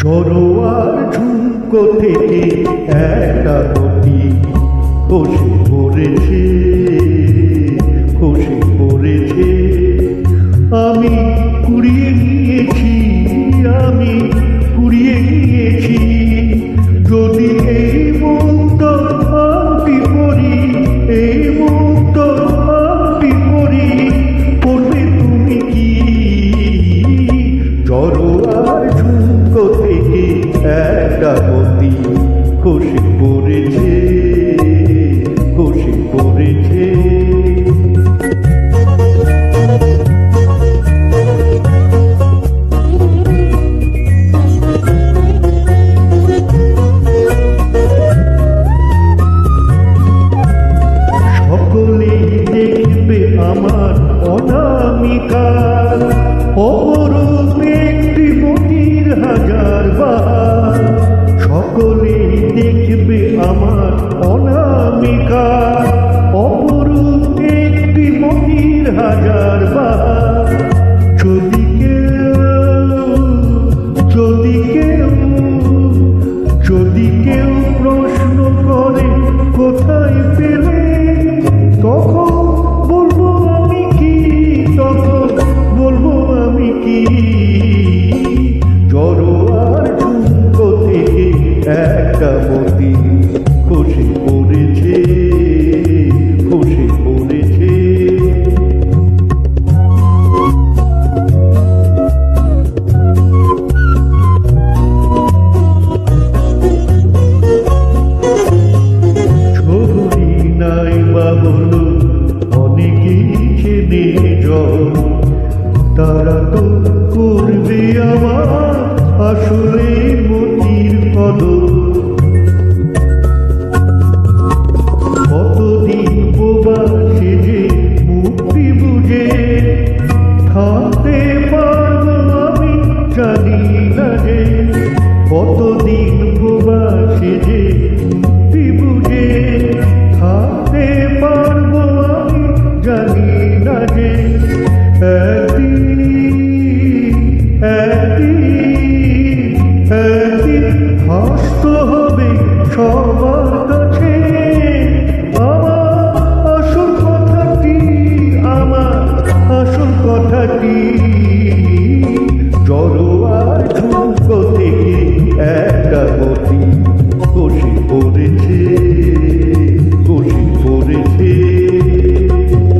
ঝরোয়ার ঝুঁকো থেকে একটা নদী বসে পড়েছে। জড়োয়ার ঝুঁকো থেকে একটা মতি খসে পড়েছে দেখবে আমার অনামিকার অপরূপ একটি মতির হাজার যদি কেউ যদি কেউ যদি কেউ প্রশ্ন করে কোথায় পেলে, তখন বলব আমি কি? তখন বলব আমি কি? জড়োয়ার ঝুঁকো থেকে একটা মতি খসে পড়েছে খসে পড়েছে। ছবি নাই বা হলো অনেকেই চেনে জন তারা তো করবে আমার আসলে মতির কতদিন প্রবাসে যে বিবুজে থাকতে পারব আমি জানি না যে একদিন একদিন হবে সবার কাছে। আমার আসল কথাটি, আমার আসল কথাটি জড়ো